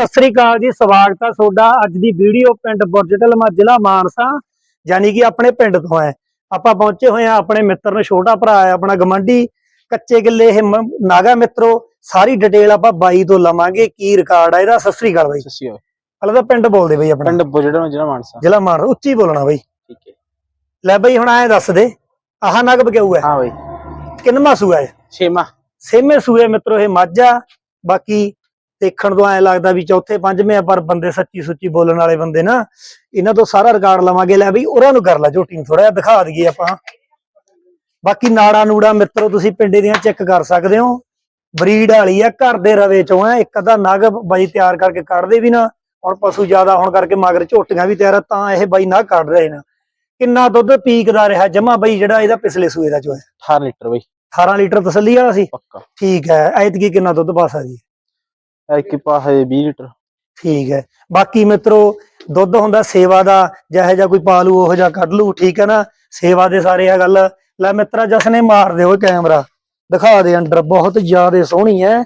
ਸਤਿ ਸ੍ਰੀ ਅਕਾਲ ਜੀ ਸਵਾਗਤ ਹੈ ਤੁਹਾਡਾ ਅੱਜ ਦੀ ਵੀਡੀਓ ਪਿੰਡ ਬੁਰਜਟਲਮਾ ਜ਼ਿਲ੍ਹਾ ਮਾਨਸਾ ਯਾਨੀ ਕਿ ਆਪਣੇ ਪਿੰਡ ਤੋਂ ਹੈ। ਆਪਾਂ ਪਹੁੰਚੇ ਹੋਏ ਆ ਆਪਣੇ ਮਿੱਤਰ ਨੂੰ ਛੋਟਾ ਭਰਾ ਹੈ ਆਪਣਾ ਗਮੰਡੀ ਕੱਚੇ ਕਿੱਲੇ ਇਹ ਨਾਗਾ ਮਿੱਤਰੋ ਸਾਰੀ ਡਿਟੇਲ ਆਪਾਂ ਬਾਈ ਤੋਂ ਲਵਾਂਗੇ ਕੀ ਰਿਕਾਰਡ ਹੈ ਇਹਦਾ ਸਤਿ ਸ੍ਰੀ ਅਕਾਲ ਬਾਈ। ਸਸੀ ਪਹਿਲਾਂ ਤਾਂ ਪਿੰਡ ਬੋਲਦੇ ਬਈ ਆਪਣਾ। ਪਿੰਡ ਬੁਜੜਾ ਜਿਹੜਾ ਮਾਨਸਾ। ਜ਼ਿਲ੍ਹਾ ਮਾਨ ਉੱਚੀ ਬੋਲਣਾ ਬਈ। ਠੀਕ ਹੈ। ਲੈ ਬਈ ਹੁਣ ਐਂ ਦੱਸ ਦੇ ਆਹ ਨਗ ਬਕਿਆਊ ਹੈ? ਹਾਂ ਬਈ। ਕਿੰਨਵਾਂ ਸੂਆ ਹੈ? ਛੇਮਾ ਸੇਮੇ ਸੂਏ ਮਿੱਤਰੋ ਇਹ ਮਾਝਾ ਬਾਕੀ ਦੇਖਣ ਤੋਂ ਐ ਲੱਗਦਾ ਵੀ ਚੌਥੇ ਪੰਜਵੇਂ ਆ ਪਰ ਬੰਦੇ ਸੱਚੀ ਸੁੱਚੀ ਬੋਲਣ ਵਾਲੇ ਬੰਦੇ ਨਾ ਇਹਨਾਂ ਤੋਂ ਸਾਰਾ ਰਿਕਾਰਡ ਲਵਾਂਗੇ ਲੈ ਬਈ ਉਹਨਾਂ ਨੂੰ ਕਰ ਲੈ ਝੋਟੀ ਨੂੰ ਥੋੜਾ ਜਿਹਾ ਦਿਖਾ ਦਈਏ ਆਪਾਂ। ਬਾਕੀ ਨਾੜਾ ਨੂੜਾ ਮਿੱਤਰੋ ਤੁਸੀਂ ਪਿੰਡੇ ਦੀਆਂ ਚੈੱਕ ਕਰ ਸਕਦੇ ਹੋ। ਬਰੀਡ ਵਾਲੀ ਆ ਘਰ ਦੇ ਰਵੇ ਚੋਂ ਆ ਇੱਕ ਅੱਧਾ ਨਗ ਬਾਈ ਤਿਆਰ ਕਰਕੇ ਕੱਢਦੇ ਵੀ ਨਾ ਹੁਣ ਪਸ਼ੂ ਜ਼ਿਆਦਾ ਹੋਣ ਕਰਕੇ ਮਗਰ ਝੋਟੀਆਂ ਵੀ ਤਿਆਰ ਤਾਂ ਇਹ ਬਾਈ ਨਾ ਕੱਢ ਰਹੇ ਨੇ। ਕਿੰਨਾ ਦੁੱਧ ਪੀਕ ਦਾ ਰਿਹਾ ਜਮਾ ਬਾਈ ਜਿਹੜਾ ਇਹਦਾ ਪਿਛਲੇ ਸੂਏ ਦਾ ਚੋਇਆ 18 ਲੀਟਰ ਬਈ। 18 ਲੀਟਰ ਤਸੱਲੀ ਵਾਲਾ ਸੀ। ਪੱਕਾ। ਠੀਕ ਹੈ ਐਤਕੀ ਕਿੰਨਾ ਦੁੱਧ ਪਾ ਸਕਦੀ ਹੈ ਇੱਕ ਹੈ 20 ਲੀਟਰ। ਠੀਕ ਹੈ। ਬਾਕੀ ਮਿੱਤਰੋ, ਦੁੱਧ ਹੁੰਦਾ ਸੇਵਾ ਦਾ, ਜਿਹੋ ਜਿਹਾ ਕੋਈ ਪਾਲੂ, ਉਹੋ ਜਿਹਾ ਕੱਢ ਲੂ, ਠੀਕ ਹੈ ਨਾ? ਸੇਵਾ ਦੇ ਸਾਰੇ ਆ ਗੱਲ। ਲੈ ਮਿੱਤਰਾ, ਜਸ ਮਾਰ ਦਿਓ ਕੈਮਰਾ। ਦਿਖਾ ਦੇ ਅੰਡਰ ਬਹੁਤ ਜ਼ਿਆਦਾ ਸੋਹਣੀ ਹੈ।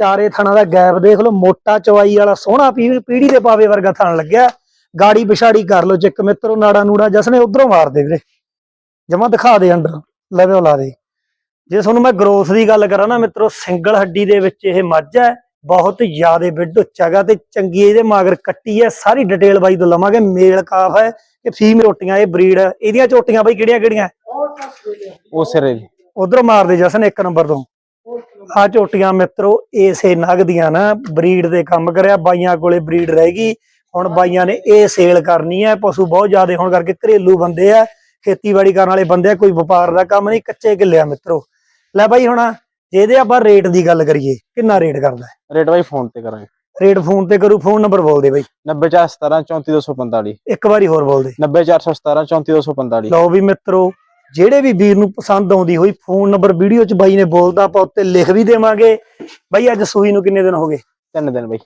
ਚਾਰੇ ਥਣਾ ਦਾ ਗੈਪ ਦੇਖ ਲਓ, ਮੋਟਾ ਚਵਾਈ ਵਾਲਾ ਸੋਹਣਾ ਪੀੜੀ ਦੇ ਪਾਵੇ ਵਰਗਾ ਥਣ ਲੱਗਿਆ। ਗਾੜੀ ਪਿਛਾੜੀ ਕਰ ਲਓ ਚੈੱਕ ਮਿੱਤਰੋ, ਨਾੜਾ ਨੂੜਾ ਜਸਨੇ ਉਧਰੋਂ ਮਾਰ ਦੇ ਵੀਰੇ। ਜਮਾ ਦਿਖਾ ਦੇ ਅੰਡਰ ਲੈਵਲ ਲਾ ਦੇ। ਜੇ ਤੁਹਾਨੂੰ ਮੈਂ ਗਰੋਥ ਦੀ ਗੱਲ ਕਰਾਂ ਨਾ ਮਿੱਤਰੋ, ਸਿੰਗਲ ਹੱਡੀ ਦੇ ਵਿੱਚ ਇਹ ਮੱਝ ਹੈ। ਬਹੁਤ ਜ਼ਿਆਦਾ ਬਿੱਡ ਉੱਚਾਗਾ ਤੇ ਚੰਗੀ ਇਹਦੇ ਮਗਰ ਕੱਟੀ ਹੈ। ਸਾਰੀ ਡਿਟੇਲ ਬਾਈ ਤੋਂ ਲਵਾਂਗੇ। ਮੇਲ ਕਾਫ ਹੈ ਕਿ ਫੀਮੇਲ ਝੋਟੀਆਂ ਇਹ ਬਰੀਡ ਇਹਦੀਆਂ ਝੋਟੀਆਂ ਬਾਈ ਕਿਹੜੀਆਂ ਕਿਹੜੀਆਂ? ਉਹ ਸਿਰੇ। ਉਧਰ ਮਾਰਦੇ ਜਸਨ ਇੱਕ ਨੰਬਰ ਤੋਂ। ਆ ਝੋਟੀਆਂ ਮਿੱਤਰੋ ਏਸੇ ਨਗਦੀਆਂ ਨਾ ਬਰੀਡ ਦੇ ਕੰਮ ਕਰਿਆ ਬਾਈਆਂ ਕੋਲੇ ਬਰੀਡ ਰਹਿ ਗਈ। ਹੁਣ ਬਾਈਆਂ ਨੇ ਇਹ ਸੇਲ ਕਰਨੀ ਹੈ। ਪਸ਼ੂ ਬਹੁਤ ਜ਼ਿਆਦਾ ਹੋਣ ਕਰਕੇ ਘਰੇਲੂ ਬੰਦੇ ਆ। ਖੇਤੀਬਾੜੀ ਕਰਨ ਵਾਲੇ ਬੰਦੇ ਆ ਕੋਈ ਵਪਾਰ ਦਾ ਕੰਮ ਨਹੀਂ ਕੱਚੇ ਕਿੱਲੇ ਆ ਮਿੱਤਰੋ। ਲੈ ਬਾਈ ਹੁਣ ਜੇ ਇਹਦੇ ਆਪਾਂ ਰੇਟ ਦੀ ਗੱਲ ਕਰੀਏ ਕਿੰਨਾ ਰੇਟ ਕਰਦਾ ਹੈ? ਰੇਟ ਬਾਈ ਫੋਨ ਤੇ ਕਰਾਂਗੇ। ਰੇਟ ਫੋਨ ਤੇ ਕਰੂ ਫੋਨ ਨੰਬਰ ਬੋਲ ਦੇ ਬਾਈ। 90417 34245 ਇੱਕ ਵਾਰੀ ਹੋਰ ਬੋਲ ਦੇ। 90417 34245 ਲਓ ਵੀ ਮਿੱਤਰੋ ਜਿਹੜੇ ਵੀ ਵੀਰ ਨੂੰ ਪਸੰਦ ਆਉਂਦੀ ਹੋਈ ਫੋਨ ਨੰਬਰ ਵੀਡੀਓ ਚ ਬਾਈ ਨੇ ਬੋਲਦਾ ਆਪਾਂ ਉੱਤੇ ਲਿਖ ਵੀ ਦੇਵਾਂਗੇ। ਬਾਈ ਅੱਜ ਸੂਈ ਨੂੰ ਕਿੰਨੇ ਦਿਨ ਹੋ ਗਏ? ਤਿੰਨ ਦਿਨ ਬਈ।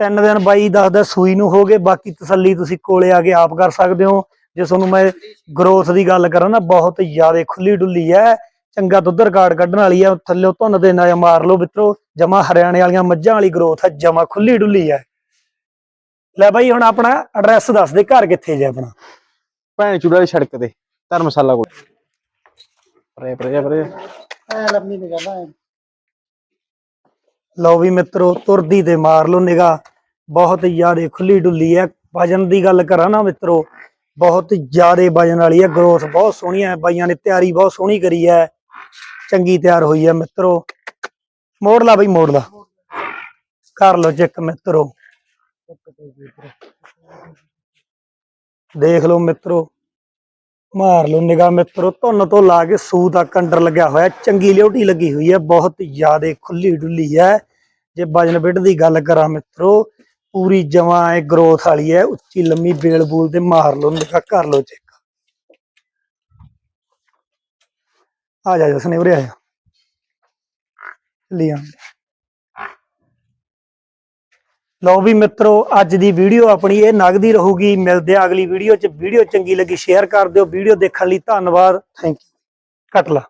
ਤਿੰਨ ਦਿਨ ਬਾਈ ਦੱਸਦਾ ਸੂਈ ਨੂੰ ਹੋ ਗਏ। ਬਾਕੀ ਤਸੱਲੀ ਤੁਸੀਂ ਕੋਲੇ ਆ ਕੇ ਆਪ ਕਰ ਸਕਦੇ ਹੋ। ਜੇ ਤੁਹਾਨੂੰ ਮੈਂ ਗਰੋਥ ਦੀ ਗੱਲ ਕਰਾਂ ਨਾ ਬਹੁਤ ਜ਼ਿਆਦਾ ਖੁੱਲੀ ਡੁੱਲੀ ਹੈ। ਚੰਗਾ ਦੁੱਧ ਰਿਕਾਰਡ ਕੱਢਣ ਵਾਲੀ ਹੈ ਥੱਲੇ ਧੁੰਨ ਦੇ ਨਾ ਮਾਰ ਲਓ ਮਿੱਤਰੋ ਜਮਾ ਹਰਿਆਣੇ ਵਾਲੀਆਂ ਮੱਝਾਂ ਵਾਲੀ ਗਰੋਥ ਹੈ ਜਮਾ ਖੁੱਲੀ ਡੁੱਲੀ ਹੈ ਲੈ ਬਾਈ ਹੁਣ ਆਪਣਾ ਐਡਰੈਸ ਦੱਸ ਦੇ ਘਰ ਕਿੱਥੇ ਜੇ ਆਪਣਾ? ਭੈਣ ਚੂੜਾ ਦੀ ਸੜਕ ਤੇ ਧਰਮਸ਼ਾਲਾ ਕੋਲ। ਪਰੇ ਪਰੇ ਪਰੇ। ਲਓ ਵੀ ਮਿੱਤਰੋ ਤੁਰਦੀ ਤੇ ਮਾਰ ਲਓ ਨਿਗਾ ਬਹੁਤ ਜ਼ਿਆਦਾ ਖੁੱਲੀ ਡੁੱਲੀ ਹੈ ਵਜਨ ਦੀ ਗੱਲ ਕਰਾਂ ਨਾ ਮਿੱਤਰੋ ਬਹੁਤ ਜ਼ਿਆਦਾ ਵਜਨ ਵਾਲੀ ਹੈ ਗਰੋਥ ਬਹੁਤ ਸੋਹਣੀ ਹੈ ਬਾਈਆਂ ਨੇ ਤਿਆਰੀ ਬਹੁਤ ਸੋਹਣੀ ਕਰੀ ਹੈ ਚੰਗੀ ਤਿਆਰ ਹੋਈ ਹੈ ਮਿੱਤਰੋ। ਮੋੜ ਲਾ ਬਈ, ਮੋੜ ਲਾ। ਕਰ ਲਓ ਚੈੱਕ ਮਿੱਤਰੋ। ਦੇਖ ਲਓ ਮਿੱਤਰੋ। ਮਾਰ ਲਓ ਨਿਗਾ ਮਿੱਤਰੋ। ਧੁੰਨ ਤੋਂ ਲਾ ਕੇ ਸੂ ਤੱਕ ਅੰਡਰ ਲੱਗਿਆ ਹੋਇਆ। ਚੰਗੀ ਲਿਓਟੀ ਲੱਗੀ ਹੋਈ ਹੈ ਬਹੁਤ ਜ਼ਿਆਦਾ ਖੁੱਲੀ ਡੁੱਲੀ ਹੈ ਜੇ ਵਜਨ ਬਿੱਟ ਦੀ ਗੱਲ ਕਰਾਂ ਮਿੱਤਰੋ, ਪੂਰੀ ਜਮਾ ਹੈ ਗਰੋਥ ਵਾਲੀ ਹੈ ਉੱਚੀ ਲੰਮੀ ਬੇਲ ਬੂਲ ਤੇ ਮਾਰ ਲਓ ਨਿਗਾ ਕਰ ਲਓ ਚੈੱਕ। ਆ ਜਾ ਜਸਨੇ ਉਰੇ ਆ ਜਾ। ਲਿਆ ਲਓ ਵੀ ਮਿੱਤਰੋ, ਅੱਜ ਦੀ ਵੀਡੀਓ ਆਪਣੀ ਇਹ ਨਗਦੀ ਰਹੂਗੀ। ਮਿਲਦੇ ਆ ਅਗਲੀ ਵੀਡੀਓ 'ਚ। ਵੀਡੀਓ ਚੰਗੀ ਲੱਗੀ ਸ਼ੇਅਰ ਕਰ ਦਿਓ। ਵੀਡੀਓ ਦੇਖਣ ਲਈ ਧੰਨਵਾਦ। ਥੈਂਕ ਯੂ ਕੱਟ ਲਾ।